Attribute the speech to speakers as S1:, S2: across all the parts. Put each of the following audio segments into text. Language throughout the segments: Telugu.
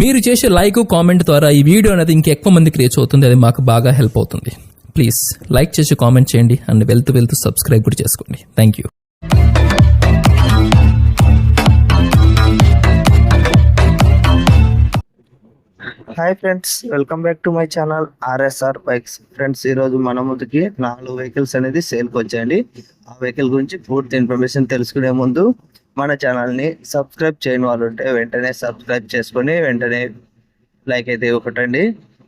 S1: మీరు చేసే లైక్ కామెంట్ ద్వారా ఈ వీడియో అనేది ఇంకెక్కువ మందికి రీచ్ అవుతుంది. అది మాకు బాగా హెల్ప్ అవుతుంది. ప్లీజ్ లైక్ చేసి కామెంట్ చేయండి. అండ్ వెళ్తూ వెళ్తూ సబ్స్క్రైబ్ కూడా చేసుకోండి. Thank you
S2: hi friends welcome back to my channel RSR bikes friends ఈరోజు మన ముందుకి నాలుగు వెహికల్స్ అనేది సేల్కి వచ్చాయండి. ఆ వెహికల్ గురించి పూర్తి ఇన్ఫర్మేషన్ తెలుసుకునే ముందు మన ఛానల్ని సబ్స్క్రైబ్ చేయని వాళ్ళు ఉంటే వెంటనే సబ్స్క్రైబ్ చేసుకొని వెంటనే లైక్ అయితే ఒకటండి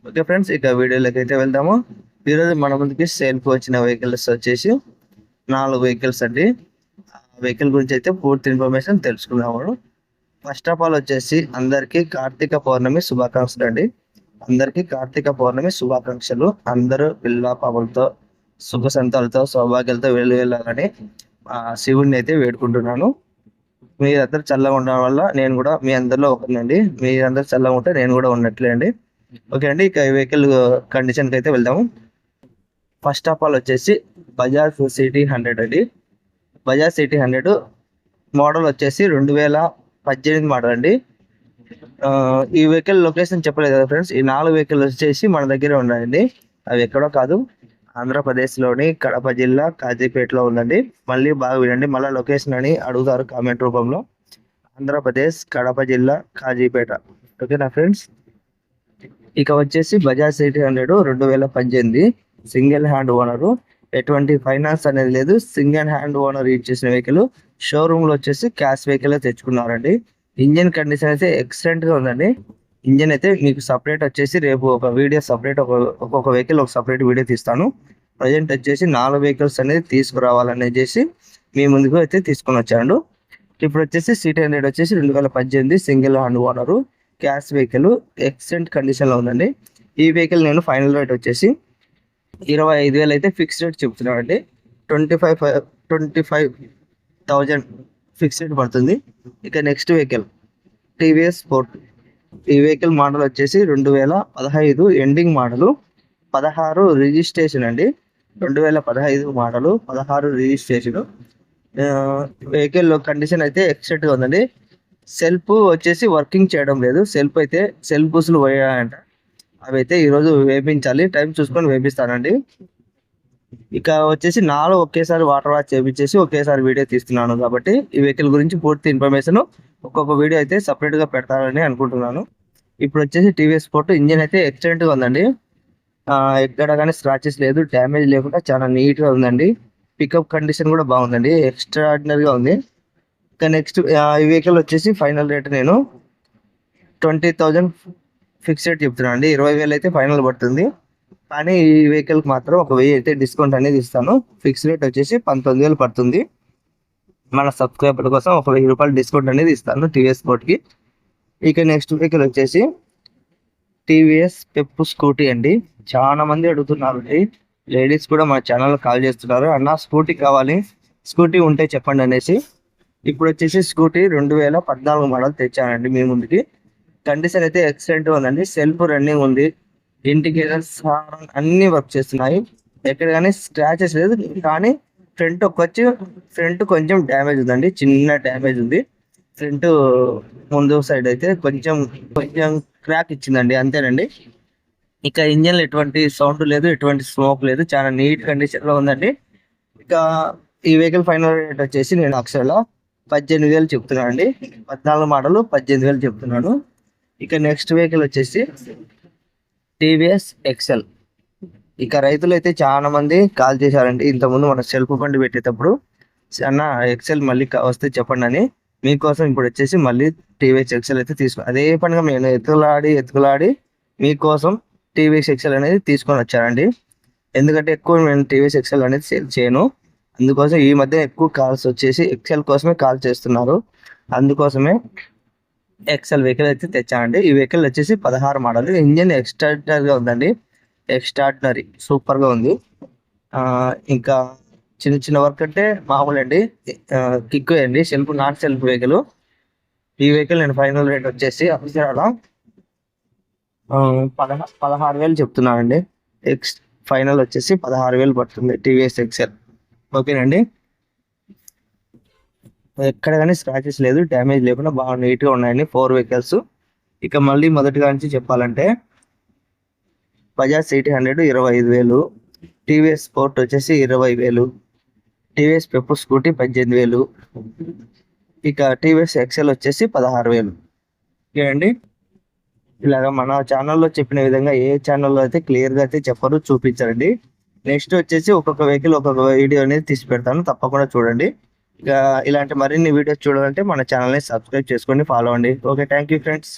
S2: ఓకే ఫ్రెండ్స్ ఇక వీడియోలోకి అయితే వెళ్దాము. ఈరోజు మన ముందుకి సేల్కి వచ్చిన వెహికల్స్ వచ్చేసి నాలుగు వెహికల్స్ అండి. ఆ వెహికల్ గురించి అయితే పూర్తి ఇన్ఫర్మేషన్ తెలుసుకున్నాము ఫస్ట్ ఆఫ్ ఆల్ వచ్చేసి అందరికీ కార్తీక పౌర్ణమి శుభాకాంక్షలు అండి. అందరికీ కార్తీక పౌర్ణమి శుభాకాంక్షలు. అందరూ పిల్ల పాపలతో సుఖ సంతాలతో సౌభాగ్యాలతో వెళ్ళి వెళ్ళాలని ఆ శివుడిని అయితే వేడుకుంటున్నాను. మీరందరూ చల్లగా ఉండడం వల్ల నేను కూడా మీ అందరిలో ఒకరినండి. మీరందరూ చల్లగా ఉంటే నేను కూడా ఉన్నట్లే అండి ఓకే అండి ఇక వెహికల్ కండిషన్కి అయితే వెళ్దాము. ఫస్ట్ ఆఫ్ ఆల్ వచ్చేసి బజాజ్ సిటీ హండ్రెడ్ అండి. బజాజ్ సిటీ హండ్రెడ్ మోడల్ వచ్చేసి రెండు వేల పద్దెనిమిది మోడల్ అండి. ఈ వెహికల్ లొకేషన్ చెప్పలేదు కదా ఫ్రెండ్స్ ఈ నాలుగు వెహికల్ వచ్చేసి మన దగ్గరే ఉన్నాయండి. అవి ఎక్కడో కాదు. ఆంధ్రప్రదేశ్లోని కడప జిల్లా కాజీపేటలో ఉందండి. మళ్ళీ బాగా వినండి మళ్ళీ లొకేషన్ అని అడుగుతారు కామెంట్ రూపంలో. ఆంధ్రప్రదేశ్ కడప జిల్లా కాజీపేట. ఓకేనా ఫ్రెండ్స్? ఇక వచ్చేసి బజాజ్ సిటీ హండ్రెడ్ రెండు వేల పద్దెనిమిది. Single hand owner. ఎటువంటి ఫైనాన్స్ అనేది లేదు. సింగిల్ హ్యాండ్ ఓనర్ యూజ్ చేసిన వెహికల్. షోరూమ్లో వచ్చేసి క్యాష్ వెహికల్ తెచ్చుకున్నారండి. ఇంజిన్ కండిషన్ అయితే ఎక్సలెంట్గా ఉందండి. ఇంజన్ అయితే మీకు సపరేట్ వచ్చేసి రేపు ఒక వీడియో సపరేట్ ఒక ఒక్కొక్క వెహికల్ ఒక సపరేట్ వీడియో తీస్తాను. ప్రజెంట్ వచ్చేసి నాలుగు వెహికల్స్ అనేది తీసుకురావాలనేసి మీ ముందుకు అయితే తీసుకొని వచ్చాను. ఇప్పుడు వచ్చేసి సీట్ హండ్రెడ్ వచ్చేసి రెండు వేల పద్దెనిమిది single hand owner cash vehicle excellent కండిషన్లో ఉందండి. ఈ వెహికల్ నేను ఫైనల్ రేట్ వచ్చేసి ఇరవై ఐదు వేలు అయితే ఫిక్స్ రేట్ చెప్తున్నానండి. Twenty five twenty five thousand fix rate పడుతుంది ఇక నెక్స్ట్ వెహికల్ టీవీఎస్ ఫోర్ ఈ వెహికల్ మోడల్ వచ్చేసి రెండు వేల పదహైదు ఎండింగ్ మోడలు పదహారు రిజిస్ట్రేషన్ అండి. రెండు వేల పదహైదు మోడలు పదహారు రిజిస్ట్రేషన్. వెహికల్ కండిషన్ అయితే ఎక్సెట్గా ఉందండి. సెల్ఫ్ వచ్చేసి వర్కింగ్ చేయడం లేదు. సెల్ఫ్ అయితే సెల్ఫ్ బుస్లు పోయాయంట. అవి అయితే ఈరోజు వేపించాలి. టైం చూసుకొని వేపిస్తానండి. ఇక వచ్చేసి నాలో ఒకేసారి వాటర్ వాష్ చేపించేసి ఒకేసారి వీడియో తీస్తున్నాను కాబట్టి ఈ వెహికల్ గురించి పూర్తి ఇన్ఫర్మేషన్ ఒక్కొక్క వీడియో అయితే సపరేట్గా పెడతానని అనుకుంటున్నాను. ఇప్పుడు వచ్చేసి టీవీఎస్ స్పోర్ట్ ఇంజిన్ అయితే ఎక్సలెంట్గా ఉందండి. ఎక్కడ కానీ స్క్రాచెస్ లేదు డ్యామేజ్ లేకుండా చాలా నీట్గా ఉందండి. పికప్ కండిషన్ కూడా బాగుందండి ఎక్స్ట్రాడినరీగా ఉంది. ఇక నెక్స్ట్ ఈ వెహికల్ వచ్చేసి ఫైనల్ రేట్ నేను ట్వంటీ థౌజండ్ ఫిక్స్డ్ చెప్తున్నాను అండి. ఇరవై వేలు అయితే ఫైనల్ పడుతుంది. కానీ ఈ వెహికల్ మాత్రం ఒక వెయ్యి అయితే డిస్కౌంట్ అనేది ఇస్తాను. ఫిక్స్ రేట్ వచ్చేసి పంతొమ్మిది వేలు పడుతుంది. మన సబ్స్క్రైబర్ కోసం ఒక వెయ్యి రూపాయలు డిస్కౌంట్ అనేది ఇస్తాను టీవీఎస్కి. ఇక నెక్స్ట్ వెహికల్ వచ్చేసి టీవీఎస్ పెప్పు స్కూటీ అండి. చాలా మంది అడుగుతున్నారు లేడీస్ కూడా మా ఛానల్ కాల్ చేస్తున్నారు. అన్న స్కూటీ కావాలి. స్కూటీ ఉంటే చెప్పండి అనేసి. ఇప్పుడు వచ్చేసి స్కూటీ రెండు వేల పద్నాలుగు మోడల్ తెచ్చానండి మీ ముందుకి. కండిషన్ అయితే ఎక్సలెంట్ ఉందండి. సెల్ఫ్ రన్నింగ్ ఉంది. ఇండికేటర్స్ హార్న్ అన్ని వర్క్ చేస్తున్నాయి. ఎక్కడ కానీ స్క్రాచెస్ లేదు కానీ ఫ్రంట్ వచ్చి ఫ్రంట్ కొంచెం డ్యామేజ్ ఉందండి. చిన్న డ్యామేజ్ ఉంది. ఫ్రంట్ ముందు సైడ్ అయితే కొంచెం కొంచెం క్రాక్ ఇచ్చిందండి. అంతేనండి. ఇక ఇంజన్ ఎటువంటి సౌండ్ లేదు ఎటువంటి స్మోక్ లేదు. చాలా నీట్ కండిషన్లో ఉందండి. ఇక ఈ వెహికల్ ఫైనల్ రేట్ వచ్చేసి నేను అక్షరలో పద్దెనిమిది వేలు చెప్తున్నాను అండి పద్నాలుగు మోడలు పద్దెనిమిది వేలు చెప్తున్నాను. ఇక నెక్స్ట్ వెహికల్ వచ్చేసి టీవీఎస్ ఎక్సెల్. ఇక రైతులు అయితే చాలా మంది కాల్ చేశారండి. ఇంతకుముందు మన సెల్ఫ్ బండి పెట్టేటప్పుడు అన్న ఎక్సెల్ మళ్ళీ వస్తే చెప్పండి అని. మీకోసం ఇప్పుడు వచ్చేసి మళ్ళీ టీవీఎస్ ఎక్సెల్ అయితే తీసుకో అదే పనిగా నేను ఎత్తులాడి ఎత్తులాడి మీకోసం టీవీఎస్ ఎక్సెల్ అనేది తీసుకొని వచ్చానండి. ఎందుకంటే ఎక్కువ నేను టీవీఎస్ ఎక్సెల్ అనేది సేల్ చేయను. అందుకోసం ఈ మధ్య ఎక్కువ కాల్స్ వచ్చేసి ఎక్సెల్ కోసమే కాల్ చేస్తున్నారు. అందుకోసమే ఎక్సెల్ వెహికల్ అయితే తెచ్చానండి. ఈ వెహికల్ వచ్చేసి పదహారు మోడల్ ఇంజన్ ఎక్స్ట్రాడినరీగా ఉందండి. ఎక్స్ట్రాడినరీ సూపర్గా ఉంది. ఇంకా చిన్న చిన్న వర్క్ అంటే మామూలు అండి కిక్ అండి. సెల్ఫ్ నాట్ సెల్ఫ్ వెహికల్ ఈ వెహికల్ నేను ఫైనల్ రేట్ వచ్చేసి అక్షరాల పదహా పదహారు వేలు చెప్తున్నానండి. ఎక్స్ ఫైనల్ వచ్చేసి పదహారు వేలు పడుతుంది. టీవీఎస్ ఎక్సెల్ ఓకేనండి ఎక్కడ కానీ స్క్రాచెస్ లేదు డ్యామేజ్ లేకుండా బాగా నీట్గా ఉన్నాయండి ఫోర్ వెహికల్స్ ఇక మళ్ళీ మొదటిగా నుంచి చెప్పాలంటే బజాజ్ సిటీ హండ్రెడ్ ఇరవై ఐదు వేలు టీవీఎస్ స్పోర్ట్ వచ్చేసి ఇరవై వేలు టీవీఎస్ పెప్పు స్కూటీ పద్దెనిమిది వేలు ఇక టీవీఎస్ ఎక్సెల్ వచ్చేసి పదహారు వేలు. ఓకే అండి? ఇలాగ మన ఛానల్లో చెప్పిన విధంగా ఏ ఛానల్లో అయితే క్లియర్గా అయితే చెప్పరు చూపించారండి. నెక్స్ట్ వచ్చేసి ఒక్కొక్క వెహికల్ ఒక్కొక్క వీడియో అనేది తీసి పెడతాను తప్పకుండా చూడండి. ఇలాంటి మరిన్ని వీడియోస్ చూడాలంటే మన ఛానల్ని సబ్స్క్రైబ్ చేసుకోండి ఫాలో అండి. Okay thank you friends